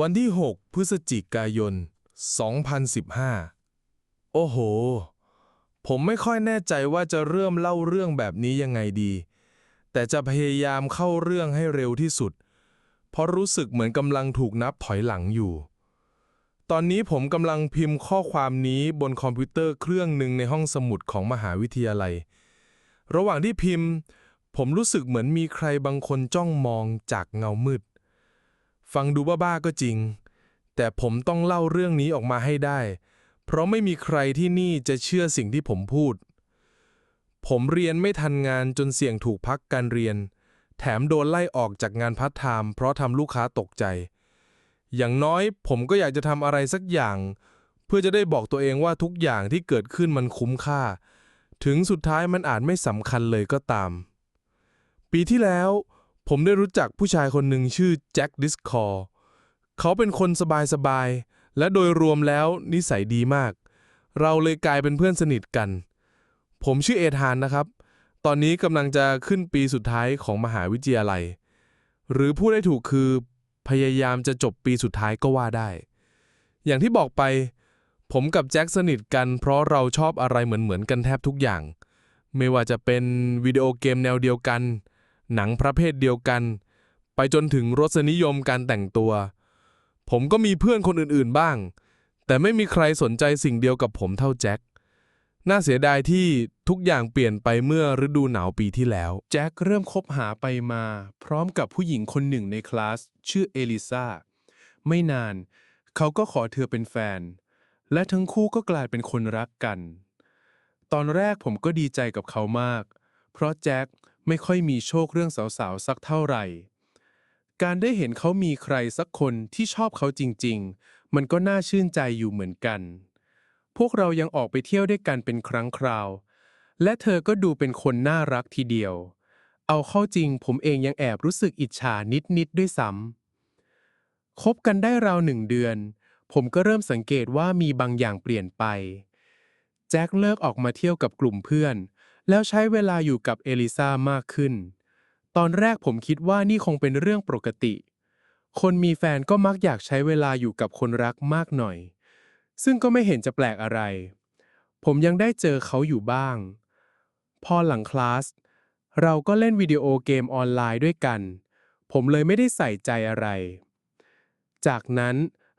วันที่ 6 พฤศจิกายน 2015 โอ้โห ผมไม่ค่อยแน่ใจว่าจะเริ่มเล่าเรื่องแบบนี้ยังไงดี แต่จะพยายามเข้าเรื่องให้เร็วที่สุด เพราะรู้สึกเหมือนกำลังถูกนับถอยหลังอยู่ ตอนนี้ผมกำลังพิมพ์ข้อความนี้บนคอมพิวเตอร์เครื่องหนึ่งในห้องสมุดของมหาวิทยาลัย ระหว่างที่พิมพ์ ผมรู้สึกเหมือนมีใครบางคนจ้องมองจากเงามืด ฟังดูบ้าๆก็จริง แต่ผมต้องเล่าเรื่องนี้ออกมาให้ได้ เพราะไม่มีใครที่นี่จะเชื่อสิ่งที่ผมพูด ผมเรียนไม่ทันงานจนเสี่ยงถูกพักการเรียน แถมโดนไล่ออกจากงานพัฒไทม์เพราะทำลูกค้าตกใจ อย่างน้อยผมก็อยากจะทำอะไรสักอย่าง เพื่อจะได้บอกตัวเองว่าทุกอย่างที่เกิดขึ้นมันคุ้มค่า ถึงสุดท้ายมันอาจไม่สำคัญเลยก็ตาม ปีที่แล้ว ผมได้รู้จักผู้ชายคนหนึ่งชื่อแจ็คดิสคอร์เขาเป็นคนสบายๆ และโดยรวมแล้วนิสัยดีมาก เราเลยกลายเป็นเพื่อนสนิทกัน ผมชื่อเอธานนะครับ ตอนนี้กำลังจะขึ้นปีสุดท้ายของมหาวิทยาลัย หรือพูดได้ถูกคือพยายามจะจบปีสุดท้ายก็ว่าได้ อย่างที่บอกไป ผมกับแจ็คสนิทกันเพราะเราชอบอะไรเหมือนๆกันแทบทุกอย่าง ไม่ว่าจะเป็นวิดีโอเกมแนวเดียวกัน หนังประเภทเดียวกัน ไปจนถึงรสนิยมการแต่งตัว ผมก็มีเพื่อนคนอื่นๆบ้าง แต่ไม่มีใครสนใจสิ่งเดียวกับผมเท่าแจ็ค น่าเสียดายที่ทุกอย่างเปลี่ยนไปเมื่อฤดูหนาวปีที่แล้ว แจ็คเริ่มคบหาไปมา พร้อมกับผู้หญิงคนหนึ่งในคลาส ชื่อเอลิซาไม่นาน เขาก็ขอเธอเป็นแฟน และทั้งคู่ก็กลายเป็นคนรักกัน ตอนแรกผมก็ดีใจกับเขามาก เพราะแจ็ค ไม่ค่อยมีโชคเรื่องสาวๆ สักเท่าไหร่ การได้เห็นเขามีใครสักคนที่ชอบเขาจริง ๆ มันก็น่าชื่นใจอยู่เหมือนกัน พวกเรายังออกไปเที่ยวด้วยกันเป็นครั้งคราว และเธอก็ดูเป็นคนน่ารักทีเดียว เอาเข้าจริงผมเองยังแอบรู้สึกอิจฉานิดๆด้วยซ้ำคบกันได้ราวหนึ่งเดือน ผมก็เริ่มสังเกตว่ามีบางอย่างเปลี่ยนไป แจ็คเลิกออกมาเที่ยวกับกลุ่มเพื่อน แล้วใช้เวลาอยู่กับเอลิซามากขึ้น ตอนแรกผมคิดว่านี่คงเป็นเรื่องปกติ คนมีแฟนก็มักอยากใช้เวลาอยู่กับคนรักมากหน่อย ซึ่งก็ไม่เห็นจะแปลกอะไร ผมยังได้เจอเขาอยู่บ้าง พอหลังคลาส เราก็เล่นวิดีโอเกมออนไลน์ด้วยกัน ผมเลยไม่ได้ใส่ใจอะไร จากนั้น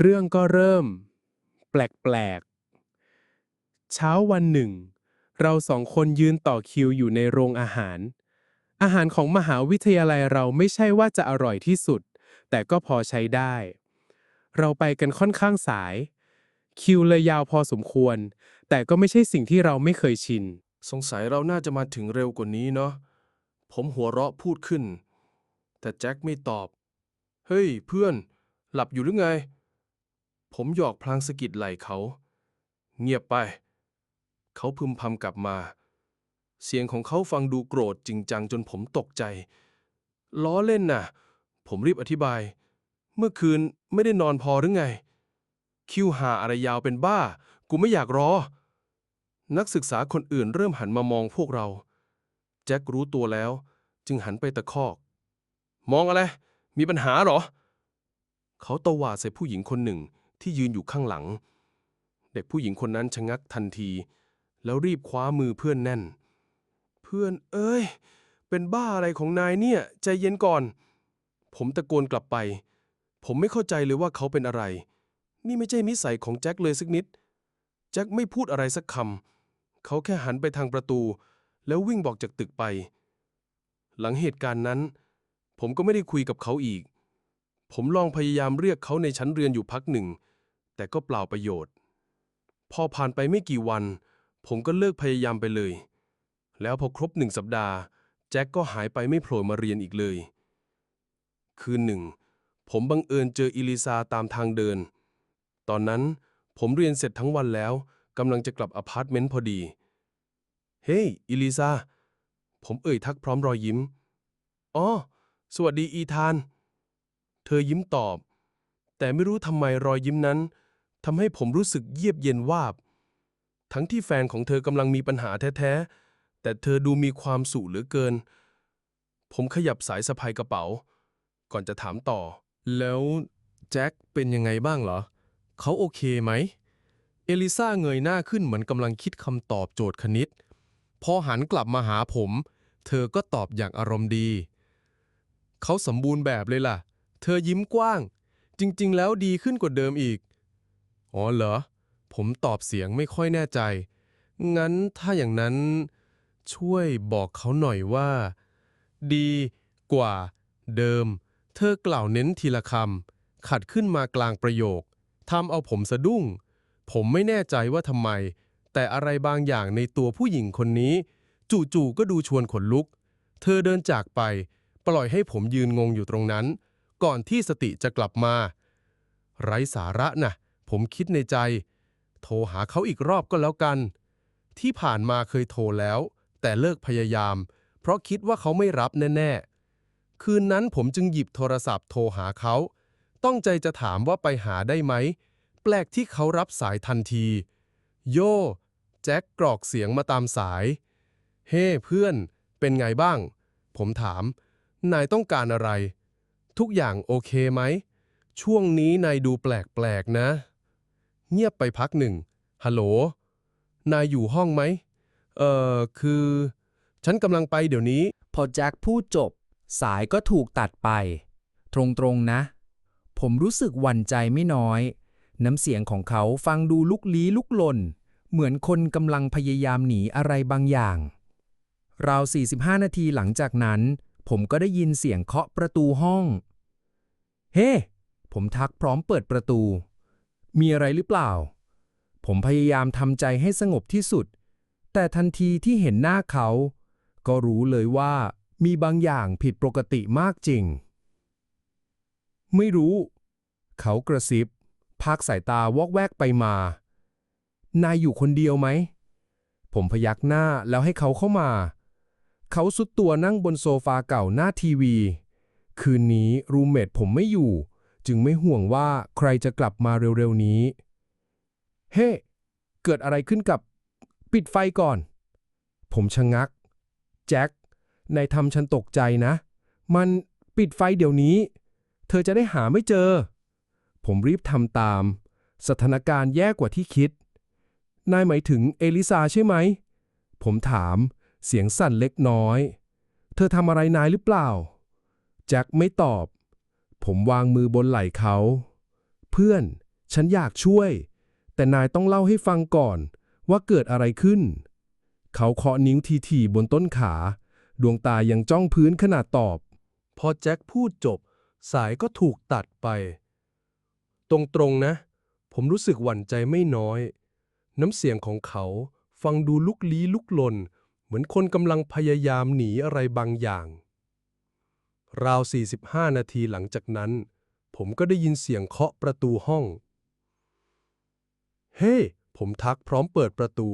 เรื่องก็เริ่ม แปลกๆ เช้าวันหนึ่ง เราสองคนยืนต่อคิวอยู่ในโรงอาหาร อาหารของมหาวิทยาลัยเราไม่ใช่ว่าจะอร่อยที่สุด แต่ก็พอใช้ได้ เราไปกันค่อนข้างสาย คิวเลยยาวพอสมควร แต่ก็ไม่ใช่สิ่งที่เราไม่เคยชิน สงสัยเราน่าจะมาถึงเร็วกว่านี้เนาะ ผมหัวเราะพูดขึ้น แต่แจ็คไม่ตอบ เฮ้ย เพื่อน หลับอยู่หรือไง ผมหยอกพลางสะกิดไหล่เขา เงียบไป เขาพึมพำกลับมา เสียงของเขาฟังดูโกรธจริงจังจนผมตกใจ ล้อเล่นน่ะ ผมรีบอธิบาย เมื่อคืนไม่ได้นอนพอหรือไง คิวหาอะไรยาวเป็นบ้า กูไม่อยากรอ นักศึกษาคนอื่นเริ่มหันมามองพวกเรา แจ็ครู้ตัวแล้ว จึงหันไปตะคอก มองอะไร มีปัญหาหรอ เขาตวาดใส่ผู้หญิงคนหนึ่งที่ยืนอยู่ข้างหลัง เด็กผู้หญิงคนนั้นชะงักทันที แล้วรีบคว้ามือเพื่อนแน่น เพื่อน เอ้ย เป็นบ้าอะไรของนายเนี่ย ใจเย็นก่อน ผมตะโกนกลับไป ผมไม่เข้าใจเลยว่าเขาเป็นอะไร นี่ไม่ใช่นิสัยของแจ็คเลยสักนิด แจ็คไม่พูดอะไรสักคำ เขาแค่หันไปทางประตู แล้ววิ่งบอกจากตึกไป หลังเหตุการณ์นั้น ผมก็ไม่ได้คุยกับเขาอีก ผมลองพยายามเรียกเขาในชั้นเรียนอยู่พักหนึ่ง แต่ก็เปล่าประโยชน์ พอผ่านไปไม่กี่วัน ผมก็เลิกพยายามไปเลย แล้วพอครบหนึ่งสัปดาห์ แจ็คก็หายไปไม่โผล่มาเรียนอีกเลย คืนหนึ่ง ผมบังเอิญเจออิลิซาตามทางเดิน ตอนนั้นผมเรียนเสร็จทั้งวันแล้วกำลังจะกลับอพาร์ตเมนต์พอดี เฮ้ย อิลิซา ผมเอ่ยทักพร้อมรอยยิ้ม อ๋อ สวัสดีอีธาน เธอยิ้มตอบ แต่ไม่รู้ทำไมรอยยิ้มนั้นทำให้ผมรู้สึกเยียบเย็นวาบ ทั้งที่แฟนของเธอกำลังมีปัญหาแท้ๆ แต่เธอดูมีความสุขเหลือเกิน ผมขยับสายสะพายกระเป๋า ก่อนจะถามต่อ แล้วแจ็คเป็นยังไงบ้างเหรอ เขาโอเคไหม เอลิซาเงยหน้าขึ้นเหมือนกำลังคิดคำตอบโจทย์คณิต พอหันกลับมาหาผม เธอก็ตอบอย่างอารมณ์ดี เขาสมบูรณ์แบบเลยล่ะ เธอยิ้มกว้าง จริง ๆ แล้วดีขึ้นกว่าเดิมอีก อ๋อเหรอ ผมตอบเสียงไม่ค่อยแน่ใจ งั้นถ้าอย่างนั้น ช่วยบอกเขาหน่อยว่า ดีกว่า เดิม เธอกล่าวเน้นทีละคำ ขัดขึ้นมากลางประโยคทำเอาผมสะดุ้ง ผมไม่แน่ใจว่าทำไม แต่อะไรบางอย่างในตัวผู้หญิงคนนี้ จู่ๆก็ดูชวนขนลุก เธอเดินจากไป ปล่อยให้ผมยืนงงอยู่ตรงนั้น ก่อนที่สติจะกลับมา ไร้สาระนะผมคิดในใจ โทรหาเขาอีกรอบก็แล้วกัน ที่ผ่านมาเคยโทรแล้ว แต่เลิกพยายาม เพราะคิดว่าเขาไม่รับแน่ๆ คืนนั้นผมจึงหยิบโทรศัพท์โทรหาเขา ต้องใจจะถามว่าไปหาได้ไหม แปลกที่เขารับสายทันที โย แจ็คกรอกเสียงมาตามสาย เฮ้ เพื่อน เป็นไงบ้าง ผมถาม นายต้องการอะไร ทุกอย่างโอเคไหม ช่วงนี้นายดูแปลกๆนะ เงียบไปพักหนึ่ง ฮัลโหล นายอยู่ห้องไหม เอ่อ คือ ฉันกำลังไปเดี๋ยวนี้ พอแจ็คพูดจบ สายก็ถูกตัดไป ตรงๆนะ ผมรู้สึกหวั่นใจไม่น้อย น้ำเสียงของเขาฟังดูลุกลี้ลุกลน เหมือนคนกำลังพยายามหนีอะไรบางอย่าง ราว 45 นาทีหลังจากนั้น ผมก็ได้ยินเสียงเคาะประตูห้อง เฮ้ผมทักพร้อมเปิดประตู มีอะไรหรือเปล่า ผมพยายามทำใจให้สงบที่สุด แต่ทันทีที่เห็นหน้าเขา ก็รู้เลยว่ามีบางอย่างผิดปกติมากจริง ไม่รู้ เขากระซิบ พักสายตาวอกแวกไปมา นายอยู่คนเดียวไหม ผมพยักหน้าแล้วให้เขาเข้ามา เขาสุดตัวนั่งบนโซฟาเก่าหน้าทีวี คืนนี้รูมเมทผมไม่อยู่ จึงไม่ห่วงว่าใครจะกลับมาเร็วๆนี้ เฮ้เกิดอะไรขึ้นกับ ปิดไฟก่อน ผมชะงัก แจ็คนายทำฉันตกใจนะ มันปิดไฟเดี๋ยวนี้ เธอจะได้หาไม่เจอ ผมรีบทำตาม สถานการณ์แย่กว่าที่คิด นายหมายถึงเอลิซาใช่ไหม ผมถามเสียงสั่นเล็กน้อย เธอทำอะไรนายหรือเปล่า แจ็คไม่ตอบ ผมวางมือบนไหล่เขา เพื่อน ฉันอยากช่วย แต่นายต้องเล่าให้ฟังก่อนว่าเกิดอะไรขึ้น เขาเคาะนิ้วทีๆบนต้นขา ดวงตายังจ้องพื้นขนาดตอบ พอแจ็คพูดจบ สายก็ถูกตัดไป ตรงๆนะ ผมรู้สึกหวั่นใจไม่น้อย น้ำเสียงของเขาฟังดูลุกลี้ลุกลน เหมือนคนกำลังพยายามหนีอะไรบางอย่าง ราว 45 นาทีหลังจากนั้น ผมก็ได้ยินเสียงเคาะประตูห้อง เฮ้ผมทักพร้อมเปิดประตู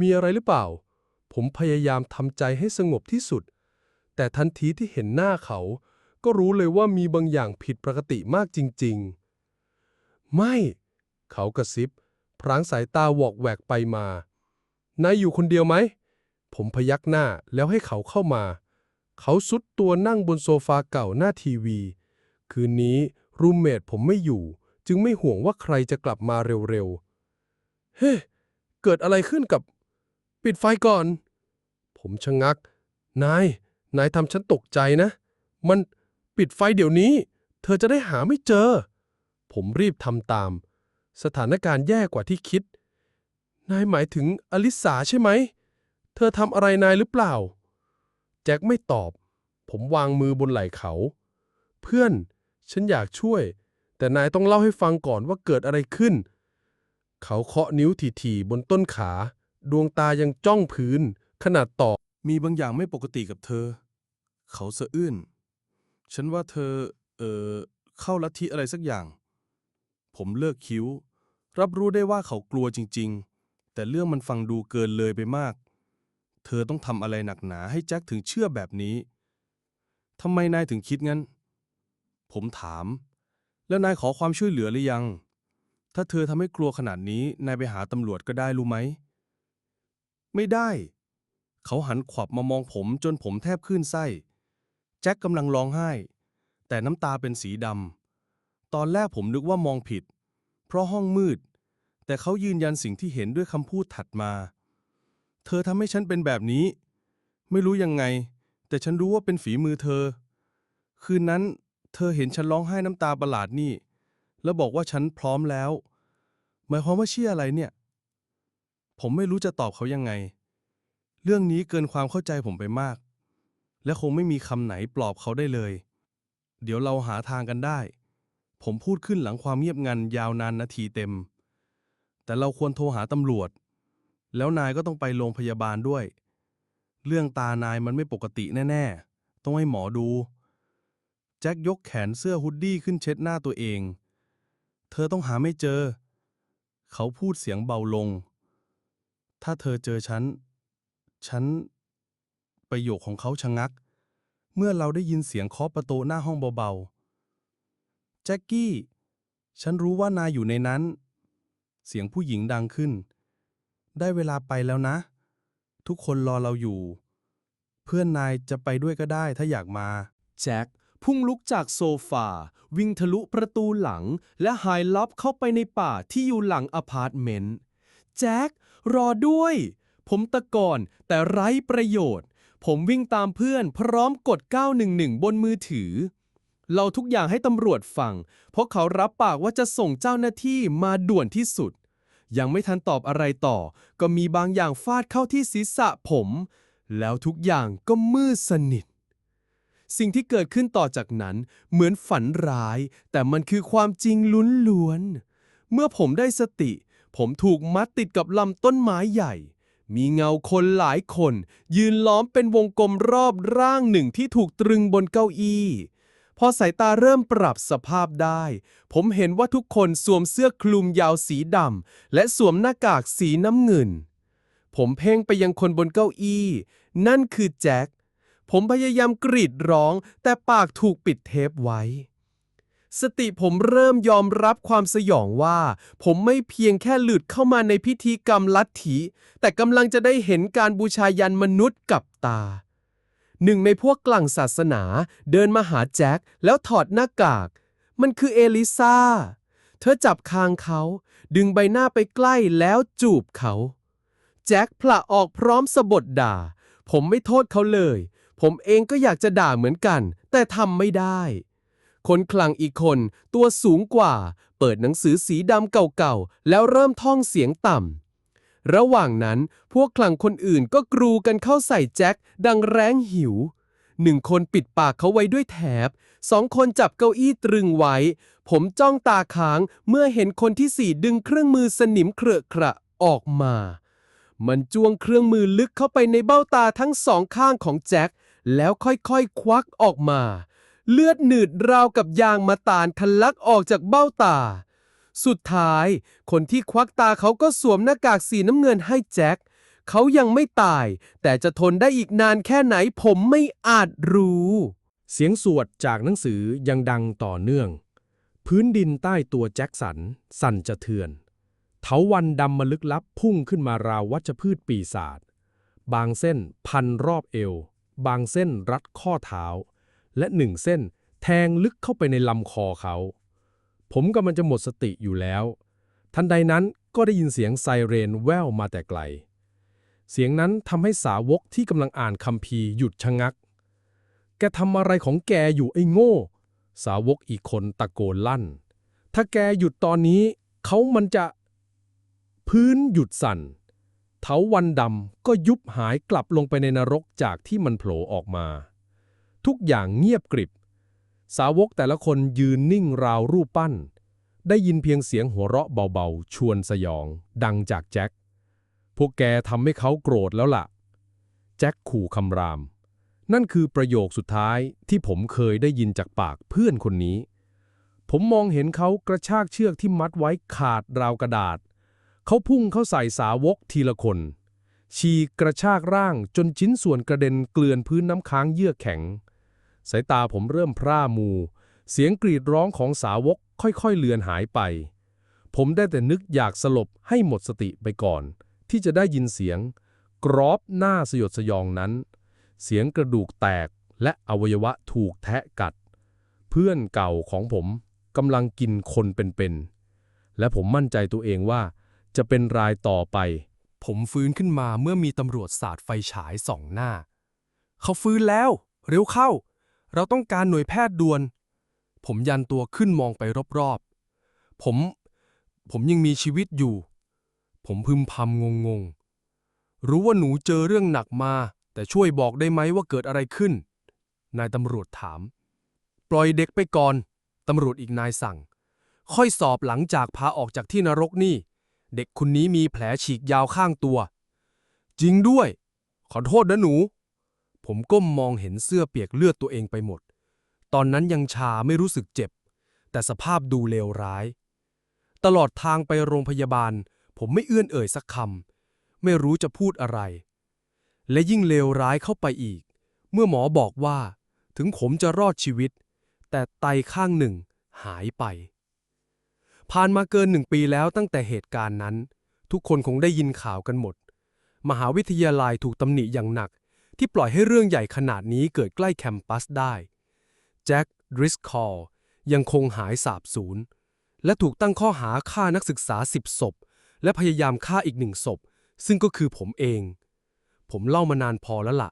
มีอะไรหรือเปล่า ผมพยายามทำใจให้สงบที่สุด แต่ทันทีที่เห็นหน้าเขา ก็รู้เลยว่ามีบางอย่างผิดปกติมากจริง ๆ ไม่ เขากระซิบ พรางสายตาวอกแวกไปมา นายอยู่คนเดียวไหม ผมพยักหน้าแล้วให้เขาเข้ามา เขาสุดตัวนั่งบนโซฟาเก่าหน้าทีวี คืนนี้รูมเมทผมไม่อยู่ จึงไม่ห่วงว่าใครจะกลับมาเร็วๆ เฮ้ เกิดอะไรขึ้นกับ ปิดไฟก่อน ผมชะงัก นาย นายทำฉันตกใจนะ มันปิดไฟเดี๋ยวนี้ เธอจะได้หาไม่เจอ ผมรีบทำตาม สถานการณ์แย่กว่าที่คิด นายหมายถึงอลิสาใช่ไหม เธอทำอะไรนายหรือเปล่า แจ็คไม่ตอบ ผมวางมือบนไหล่เขา เพื่อน ฉันอยากช่วย แต่นายต้องเล่าให้ฟังก่อนว่าเกิดอะไรขึ้น เขาเคาะนิ้วถี่ๆบนต้นขา ดวงตายังจ้องพื้น ขนาดตอบ มีบางอย่างไม่ปกติกับเธอ เขาสะอื้น ฉันว่าเธอ เอ่อ เข้าลัทธิอะไรสักอย่าง ผมเลิกคิ้ว รับรู้ได้ว่าเขากลัวจริง ๆ แต่เรื่องมันฟังดูเกินเลยไปมาก เธอต้องทำอะไรหนักหนาให้แจ็คถึงเชื่อแบบนี้ทำไมนายถึงคิดงั้น ผมถาม แล้วนายขอความช่วยเหลือหรือยัง ถ้าเธอทำให้กลัวขนาดนี้ นายไปหาตำรวจก็ได้รู้ไหม ไม่ได้ เขาหันขวับมามองผมจนผมแทบขึ้นไส้ แจ็คกำลังร้องไห้ แต่น้ำตาเป็นสีดำ ตอนแรกผมนึกว่ามองผิด เพราะห้องมืด แต่เขายืนยันสิ่งที่เห็นด้วยคำพูดถัดมา เธอทำให้ฉันเป็นแบบนี้ ไม่รู้ยังไง แต่ฉันรู้ว่าเป็นฝีมือเธอ คืนนั้น เธอเห็นฉันร้องไห้น้ำตาประหลาดนี่ แล้วบอกว่าฉันพร้อมแล้ว หมายความว่าเชื่ออะไรเนี่ย ผมไม่รู้จะตอบเขายังไง เรื่องนี้เกินความเข้าใจผมไปมาก และคงไม่มีคำไหนปลอบเขาได้เลย เดี๋ยวเราหาทางกันได้ ผมพูดขึ้นหลังความเงียบงันยาวนานนาทีเต็ม แต่เราควรโทรหาตำรวจ แล้วนายก็ต้องไปโรงพยาบาลด้วย เรื่องตานายมันไม่ปกติแน่ ๆ ต้องให้หมอดู แจ็คยกแขนเสื้อฮุดดี้ขึ้นเช็ดหน้าตัวเอง เธอต้องหาไม่เจอ เขาพูดเสียงเบาลง ถ้าเธอเจอฉัน ฉัน ประโยคของเขาชะงัก เมื่อเราได้ยินเสียงเคาะประตูหน้าห้องเบาๆ แจ็คกี้ ฉันรู้ว่านายอยู่ในนั้น เสียงผู้หญิงดังขึ้น ได้เวลาไปแล้วนะ ทุกคนรอเราอยู่ เพื่อนนายจะไปด้วยก็ได้ถ้าอยากมา แจ็คพุ่งลุกจากโซฟา วิ่งทะลุประตูหลัง และหายลับเข้าไปในป่าที่อยู่หลังอพาร์ตเมนต์ แจ็ครอด้วย ผมตะกอนแต่ไร้ประโยชน์ ผมวิ่งตามเพื่อนพร้อมกด 911 บนมือถือ เราทุกอย่างให้ตำรวจฟัง เพราะเขารับปากว่าจะส่งเจ้าหน้าที่มาด่วนที่สุด ยังไม่ทันตอบอะไรต่อ ก็มีบางอย่างฟาดเข้าที่ศีรษะผม แล้วทุกอย่างก็มืดสนิท สิ่งที่เกิดขึ้นต่อจากนั้นเหมือนฝันร้าย แต่มันคือความจริงลุ้นล้วน เมื่อผมได้สติ ผมถูกมัดติดกับลำต้นไม้ใหญ่ มีเงาคนหลายคน ยืนล้อมเป็นวงกลมรอบร่างหนึ่งที่ถูกตรึงบนเก้าอี้ พอสายตาเริ่มปรับสภาพได้ ผมเห็นว่าทุกคนสวมเสื้อคลุมยาวสีดำและสวมหน้ากากสีน้ำเงิน ผมเพ่งไปยังคนบนเก้าอี้ นั่นคือแจ็ค ผมพยายามกรีดร้อง แต่ปากถูกปิดเทปไว้ สติผมเริ่มยอมรับความสยองว่า ผมไม่เพียงแค่หลุดเข้ามาในพิธีกรรมลัทธิ แต่กำลังจะได้เห็นการบูชายันมนุษย์กับตา หนึ่งในพวกกลั่งศาสนา เดินมาหาแจ็คแล้วถอดหน้ากาก มันคือเอลิซาเธอจับคางเขา ดึงใบหน้าไปใกล้แล้วจูบเขา แจ็คผละออกพร้อมสะบดด่า ผมไม่โทษเขาเลย ผมเองก็อยากจะด่าเหมือนกัน แต่ทำไม่ได้ คนคลังอีกคนตัวสูงกว่า เปิดหนังสือสีดำเก่าๆ แล้วเริ่มท่องเสียงต่ำ ระหว่างนั้นพวกคลังคนอื่นก็กรูกันเข้าใส่แจ็คดังแรงหิว หนึ่งคนปิดปากเขาไว้ด้วยแถบ สองคนจับเก้าอี้ตรึงไว้ ผมจ้องตาค้างเมื่อเห็นคนที่สี่ดึงเครื่องมือสนิมเครอะขระออกมา มันจ้วงเครื่องมือลึกเข้าไปในเบ้าตาทั้งสองข้างของแจ็ค แล้วค่อยๆควักออกมา เลือดหนืดราวกับยางมาตาลทะลักออกจากเบ้าตา สุดท้าย คนที่ควักตาเขาก็สวมหน้ากากสีน้ำเงินให้แจ็ค เขายังไม่ตาย แต่จะทนได้อีกนานแค่ไหนผมไม่อาจรู้ เสียงสวดจากหนังสือยังดังต่อเนื่อง พื้นดินใต้ตัวแจ็คสัน สั่นจะเทือน เถาวันดำมลึกลับพุ่งขึ้นมาราววัชพืชปีศาจ บางเส้นพันรอบเอว บางเส้นรัดข้อเท้า และหนึ่งเส้นแทงลึกเข้าไปในลำคอเขา ผมกำลังจะหมดสติอยู่แล้ว ทันใดนั้นก็ได้ยินเสียงไซเรนแว่วมาแต่ไกล เสียงนั้นทำให้สาวกที่กำลังอ่านคัมภีร์หยุดชะงัก แกทำอะไรของแกอยู่ไอ้โง่ สาวกอีกคนตะโกนลั่น ถ้าแกหยุดตอนนี้ เขามันจะ พื้นหยุดสั่น เถาวันดำก็ยุบหายกลับลงไปในนรกจากที่มันโผล่ออกมา ทุกอย่างเงียบกริบ สาวกแต่ละคนยืนนิ่งราวรูปปั้น ได้ยินเพียงเสียงหัวเราะเบาๆ ชวนสยอง ดังจากแจ็ค พวกแกทำให้เขาโกรธแล้วล่ะ แจ็คขู่คำราม นั่นคือประโยคสุดท้ายที่ผมเคยได้ยินจากปากเพื่อนคนนี้ ผมมองเห็นเขากระชากเชือกที่มัดไว้ขาดราวกระดาษ เขาพุ่งเข้าใส่สาวกทีละคนฉีกกระชากร่างจนชิ้นส่วนกระเด็นเกลื่อนพื้นน้ำค้างเยือกแข็ง สายตาผมเริ่มพร่ามู เสียงกรีดร้องของสาวกค่อยๆเลือนหายไป ผมได้แต่นึกอยากสลบให้หมดสติไปก่อน ที่จะได้ยินเสียง กรอบหน้าสยดสยองนั้น เสียงกระดูกแตกและอวัยวะถูกแทะกัด เพื่อนเก่าของผมกำลังกินคนเป็นๆและผมมั่นใจตัวเองว่า จะเป็นรายต่อไป ผมฟื้นขึ้นมาเมื่อมีตำรวจสาดไฟฉายส่องหน้า เขาฟื้นแล้ว เร็วเข้า เราต้องการหน่วยแพทย์ด่วน ผมยันตัวขึ้นมองไปรอบๆ ผม ผมยังมีชีวิตอยู่ ผมพึมพำงงๆ รู้ว่าหนูเจอเรื่องหนักมา แต่ช่วยบอกได้ไหมว่าเกิดอะไรขึ้น นายตำรวจถาม ปล่อยเด็กไปก่อน ตำรวจอีกนายสั่ง ค่อยสอบหลังจากพาออกจากที่นรกนี่ เด็กคนนี้มีแผลฉีกยาวข้างตัว จริงด้วย ขอโทษนะหนู ผมก้มมองเห็นเสื้อเปียกเลือดตัวเองไปหมด ตอนนั้นยังชาไม่รู้สึกเจ็บ แต่สภาพดูเลวร้าย ตลอดทางไปโรงพยาบาล ผมไม่เอื้อนเอ่ยสักคำ ไม่รู้จะพูดอะไร และยิ่งเลวร้ายเข้าไปอีก เมื่อหมอบอกว่า ถึงผมจะรอดชีวิต แต่ไตข้างหนึ่งหายไป ผ่านมาเกินหนึ่งปีแล้วตั้งแต่เหตุการณ์นั้น ทุกคนคงได้ยินข่าวกันหมด มหาวิทยาลัยถูกตำหนิอย่างหนัก ที่ปล่อยให้เรื่องใหญ่ขนาดนี้เกิดใกล้แคมปัสได้ แจ็คดริสคอลยังคงหายสาบสูญ และถูกตั้งข้อหาฆ่านักศึกษาสิบศพ และพยายามฆ่าอีกหนึ่งศพ ซึ่งก็คือผมเอง ผมเล่ามานานพอแล้วล่ะ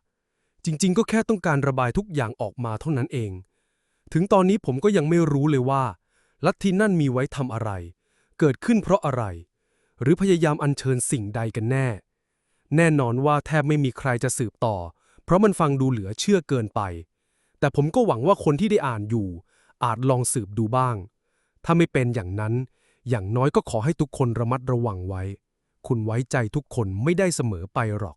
จริงๆ ก็แค่ต้องการระบายทุกอย่างออกมาเท่านั้นเอง ถึงตอนนี้ผมก็ยังไม่รู้เลยว่า ลัทธินั่นมีไว้ทำอะไร เกิดขึ้นเพราะอะไร หรือพยายามอัญเชิญสิ่งใดกันแน่ แน่นอนว่าแทบไม่มีใครจะสืบต่อ เพราะมันฟังดูเหลือเชื่อเกินไป แต่ผมก็หวังว่าคนที่ได้อ่านอยู่ อาจลองสืบดูบ้าง ถ้าไม่เป็นอย่างนั้น อย่างน้อยก็ขอให้ทุกคนระมัดระวังไว้ คุณไว้ใจทุกคนไม่ได้เสมอไปหรอก